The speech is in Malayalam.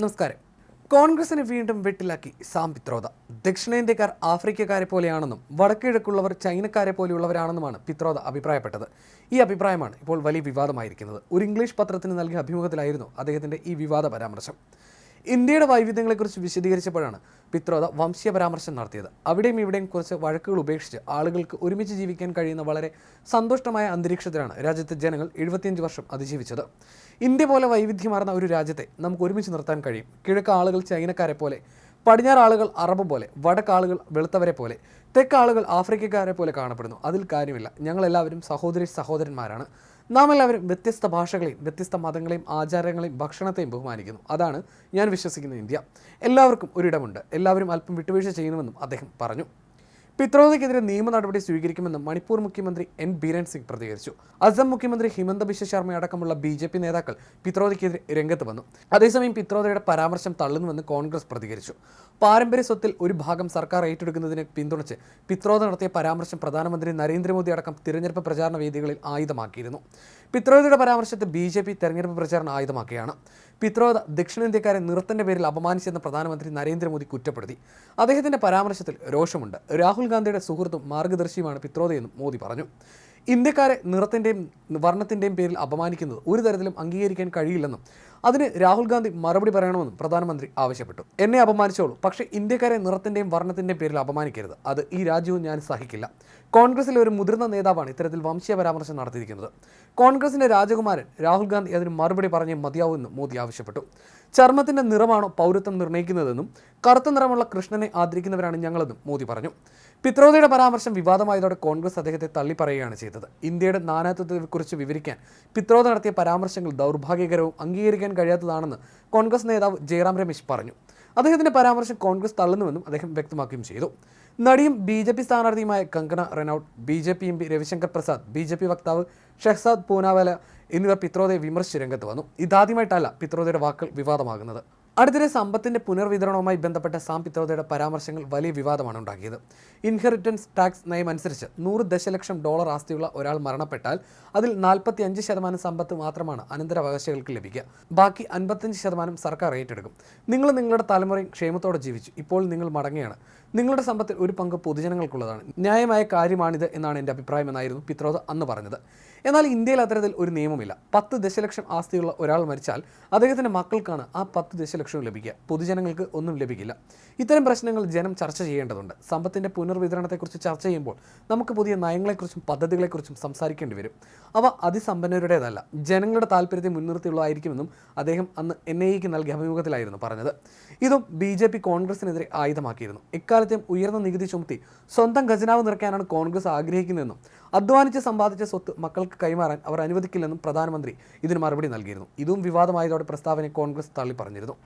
നമസ്കാരം. കോൺഗ്രസിനെ വീണ്ടും വെട്ടിലാക്കി സാംപിത്രോദ ദക്ഷിണേന്ത്യക്കാർ ആഫ്രിക്കക്കാരെ പോലെയാണെന്നും വടക്കിഴക്കുള്ളവർ ചൈനക്കാരെ പോലെയുള്ളവരാണെന്നുമാണ് പിത്രോദ അഭിപ്രായപ്പെട്ടത്. ഈ അഭിപ്രായമാണ് ഇപ്പോൾ വലിയ വിവാദമായിരിക്കുന്നത്. ഒരു ഇംഗ്ലീഷ് പത്രത്തിന് നൽകിയ അഭിമുഖത്തിലായിരുന്നു അദ്ദേഹത്തിന്റെ ഈ വിവാദ പരാമർശം. ഇന്ത്യയുടെ വൈവിധ്യങ്ങളെക്കുറിച്ച് വിശദീകരിച്ചപ്പോഴാണ് പിത്രോദ വംശീയ പരാമർശം നടത്തിയത്. അവിടെയും ഇവിടെയും കുറച്ച് വഴക്കുകൾ ഉപേക്ഷിച്ച് ആളുകൾക്ക് ഒരുമിച്ച് ജീവിക്കാൻ കഴിയുന്ന വളരെ സന്തുഷ്ടമായ അന്തരീക്ഷത്തിലാണ് രാജ്യത്തെ ജനങ്ങൾ എഴുപത്തിയഞ്ച് വർഷം അതിജീവിച്ചത്. ഇന്ത്യ പോലെ വൈവിധ്യമാർന്ന ഒരു രാജ്യത്തെ നമുക്ക് ഒരുമിച്ച് നിർത്താൻ കഴിയും. കിഴക്ക് ആളുകൾ ചൈനക്കാരെ പോലെ പടിഞ്ഞാറ് ആളുകൾ അറബ് പോലെ വടക്ക് ആളുകൾ വെളുത്തവരെ പോലെ തെക്ക് ആളുകൾ ആഫ്രിക്കക്കാരെ പോലെ കാണപ്പെടുന്നു. അതിൽ കാര്യമില്ല. ഞങ്ങളെല്ലാവരും സഹോദരി സഹോദരന്മാരാണ്. നാം എല്ലാവരും വ്യത്യസ്ത ഭാഷകളെയും വ്യത്യസ്ത മതങ്ങളെയും ആചാരങ്ങളെയും ഭക്ഷണത്തെയും ബഹുമാനിക്കുന്നു. അതാണ് ഞാൻ വിശ്വസിക്കുന്ന ഇന്ത്യ. എല്ലാവർക്കും ഒരിടമുണ്ട്. എല്ലാവരും അല്പം വിട്ടുവീഴ്ച ചെയ്യണമെന്നും അദ്ദേഹം പറഞ്ഞു. പിത്രോദയ്ക്കെതിരെ നിയമ നടപടി സ്വീകരിക്കുമെന്ന് മണിപ്പൂർ മുഖ്യമന്ത്രി എൻ ബീരൻ സിംഗ് പ്രതികരിച്ചു. അസം മുഖ്യമന്ത്രി ഹിമന്ത ബിശ്വ ശർമ്മ അടക്കമുള്ള ബി ജെ പി നേതാക്കൾ പിത്രോദയ്ക്കെതിരെ രംഗത്ത് വന്നു. അതേസമയം പിത്രോദയുടെ പരാമർശം തള്ളുന്നുവെന്ന് കോൺഗ്രസ് പ്രതികരിച്ചു. പാരമ്പര്യ സ്വത്തിൽ ഒരു ഭാഗം സർക്കാർ ഏറ്റെടുക്കുന്നതിനെ പിന്തുണച്ച് പിത്രോദ നടത്തിയ പരാമർശം പ്രധാനമന്ത്രി നരേന്ദ്രമോദി അടക്കം തിരഞ്ഞെടുപ്പ് പ്രചാരണ വേദികളിൽ ആയുധമാക്കിയിരുന്നു. പിത്രോദയുടെ പരാമർശത്തെ ബി ജെ പി തെരഞ്ഞെടുപ്പ് പ്രചാരണ ആയുധമാക്കുകയാണ്. പിത്രോദ ദക്ഷിണേന്ത്യക്കാരെ നിറത്തിന്റെ പേരിൽ അപമാനിച്ചെന്ന് പ്രധാനമന്ത്രി നരേന്ദ്രമോദി കുറ്റപ്പെടുത്തി. അദ്ദേഹത്തിന്റെ പരാമർശത്തിൽ രോഷമുണ്ട്. രാഹുൽ ഗാന്ധിയുടെ സുഹൃത്തും മാർഗദർശിയുമാണ് പിത്രോദയെന്നും മോദി പറഞ്ഞു. ഇന്ത്യക്കാരെ നിറത്തിന്റെയും വർണത്തിന്റെയും പേരിൽ അപമാനിക്കുന്നത് ഒരു തരത്തിലും അംഗീകരിക്കാൻ കഴിയില്ലെന്നും അതിന് രാഹുൽ ഗാന്ധി മറുപടി പറയണമെന്നും പ്രധാനമന്ത്രി ആവശ്യപ്പെട്ടു. എന്നെ അപമാനിച്ചോളൂ പക്ഷേ ഇന്ത്യക്കാരെ നിറത്തിന്റെയും വർണത്തിന്റെയും പേരിൽ അപമാനിക്കരുത്. അത് ഈ രാജ്യവും ഞാൻ സഹിക്കില്ല. കോൺഗ്രസിലെ ഒരു മുതിർന്ന നേതാവാണ് ഇത്തരത്തിൽ വംശീയ പരാമർശം നടത്തിയിരിക്കുന്നത്. കോൺഗ്രസിന്റെ രാജകുമാരൻ രാഹുൽ ഗാന്ധി അതിന് മറുപടി പറഞ്ഞേ മതിയാവുമെന്നും മോദി ആവശ്യപ്പെട്ടു. ചർമ്മത്തിന്റെ നിറമാണോ പൗരത്വം നിർണയിക്കുന്നതെന്നും കറുത്ത നിറമുള്ള കൃഷ്ണനെ ആദരിക്കുന്നവരാണ് ഞങ്ങളെന്നും മോദി പറഞ്ഞു. പിത്രോദയുടെ പരാമർശം വിവാദമായതോടെ കോൺഗ്രസ് അദ്ദേഹത്തെ തള്ളിപ്പറയുകയാണ് ചെയ്തത്. ഇന്ത്യയുടെ നാനാത്വത്തെക്കുറിച്ച് വിവരിക്കാൻ പിത്രോദ നടത്തിയ പരാമർശങ്ങൾ ദൗർഭാഗ്യകരവും അംഗീകരിക്കാൻ കഴിയാത്തതാണെന്ന് കോൺഗ്രസ് നേതാവ് ജയറാം രമേശ് പറഞ്ഞു. അദ്ദേഹത്തിന്റെ പരാമർശം കോൺഗ്രസ് തള്ളുന്നുവെന്നും അദ്ദേഹം വ്യക്തമാക്കുകയും ചെയ്തു. നടിയും B J P സ്ഥാനാർത്ഥിയുമായ Kangana Ranaut B J P M P Ravishankar Prasad B J P വക്താവ് ഷെഹ്സാദ് പൂനാവാല എന്നിവർ പിത്രോദയെ വിമർശിച്ച് രംഗത്ത് വന്നു. ഇതാദ്യമായിട്ടല്ല പിത്രോദയുടെ വാക്കുകൾ വിവാദമാകുന്നത്. അടുത്തിടെ സമ്പത്തിന്റെ പുനർവിതരണവുമായി ബന്ധപ്പെട്ട സാം പിത്രോദയുടെ പരാമർശങ്ങൾ വലിയ വിവാദമാണ് ഉണ്ടാക്കിയത്. ഇൻഹെറിറ്റൻസ് ടാക്സ് നയം അനുസരിച്ച് നൂറ് ദശലക്ഷം ഡോളർ ആസ്തിയുള്ള ഒരാൾ മരണപ്പെട്ടാൽ അതിൽ നാൽപ്പത്തി അഞ്ച് ശതമാനം സമ്പത്ത് മാത്രമാണ് അനന്തരാവകാശികൾക്ക് ലഭിക്കുക. ബാക്കി അൻപത്തഞ്ച് ശതമാനം സർക്കാർ ഏറ്റെടുക്കും. നിങ്ങൾ നിങ്ങളുടെ തലമുറയും ക്ഷേമത്തോടെ ജീവിച്ചു. ഇപ്പോൾ നിങ്ങൾ മടങ്ങുകയാണ്. നിങ്ങളുടെ സമ്പത്തിൽ ഒരു പങ്ക് പൊതുജനങ്ങൾക്കുള്ളതാണ്. ന്യായമായ കാര്യമാണിത് എന്നാണ് എന്റെ അഭിപ്രായം എന്നായിരുന്നു പിത്രോദ അന്ന് പറഞ്ഞത്. എന്നാൽ ഇന്ത്യയിൽ അത്തരത്തിൽ ഒരു നിയമമില്ല. പത്ത് ദശലക്ഷം ആസ്തിയുള്ള ഒരാൾ മരിച്ചാൽ അദ്ദേഹത്തിന്റെ മക്കൾക്കാണ് ആ പത്ത് ദശലക്ഷവും ലഭിക്കുക. പൊതുജനങ്ങൾക്ക് ഒന്നും ലഭിക്കില്ല. ഇത്തരം പ്രശ്നങ്ങൾ ജനം ചർച്ച ചെയ്യേണ്ടതുണ്ട്. സമ്പത്തിന്റെ പുനർവിതരണത്തെക്കുറിച്ച് ചർച്ച ചെയ്യുമ്പോൾ നമുക്ക് പുതിയ നയങ്ങളെക്കുറിച്ചും പദ്ധതികളെക്കുറിച്ചും സംസാരിക്കേണ്ടി വരും. അവ അതിസമ്പന്നരുടേതല്ല. ജനങ്ങളുടെ താല്പര്യത്തെ മുൻനിർത്തിയുള്ളതായിരിക്കുമെന്നും അദ്ദേഹം അന്ന് എൻ ഐ എക്ക് നൽകിയ അഭിമുഖത്തിലായിരുന്നു പറഞ്ഞത്. ഇതും ബി ജെ പി കോൺഗ്രസിനെതിരെ ആയുധമാക്കിയിരുന്നു. ഇക്കാലത്തെയും ഉയർന്ന നികുതി ചുമത്തി സ്വന്തം ഖജനാവ് നിറയ്ക്കാനാണ് കോൺഗ്രസ് ആഗ്രഹിക്കുന്നതെന്നും അധ്വാനിച്ച് സമ്പാദിച്ച സ്വത്ത് മക്കൾക്ക് കൈമാറാൻ അവർ അനുവദിക്കില്ലെന്നും പ്രധാനമന്ത്രി ഇതിന് മറുപടി നൽകിയിരുന്നു. ഇതും വിവാദമായതോടെ പ്രസ്താവനയെ കോൺഗ്രസ് തള്ളി പറഞ്ഞിരുന്നു